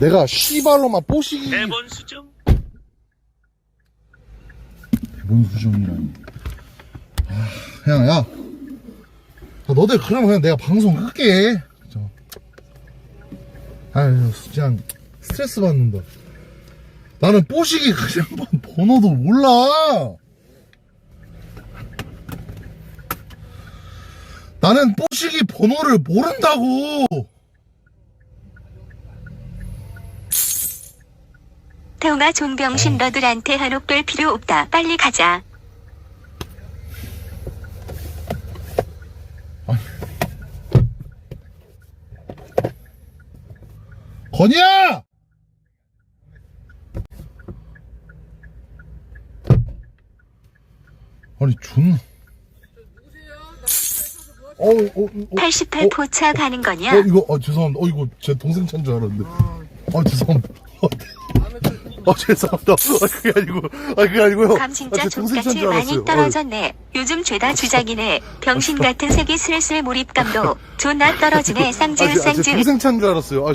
내가 씨발로만 뽀시기. 대본 수정. 대본 수정이라니. 아, 그냥 야. 야, 너들 그러면 그냥 내가 방송 끌게. 진짜 아유 그냥 스트레스 받는다 나는 뽀시기 그냥 번- 번호도 몰라. 나는 뽀시기 번호를 모른다고 태웅아 존병신 너들한테 한옥될 필요 없다. 빨리 가자. 건이야! 아니, 존. 어, 어, 어, 어, 88 어, 포차 가는 어, 거냐? 이거, 어, 죄송합니다. 어, 이거 제 동생 찬 줄 알았는데. 어, 죄송합니다. 어, 어, 죄송합니다. 아, 그게 아니고, 아, 그게 아니고요. 감 진짜 아, 제 동생 찬 족같이. 많이 떨어졌네. 요즘 죄다 주작이네. 병신 같은 세계 슬슬 몰입감도 존나 떨어지네. 아, 쌍질 제, 아, 제 쌍질. 동생 찬줄 알았어요. 아,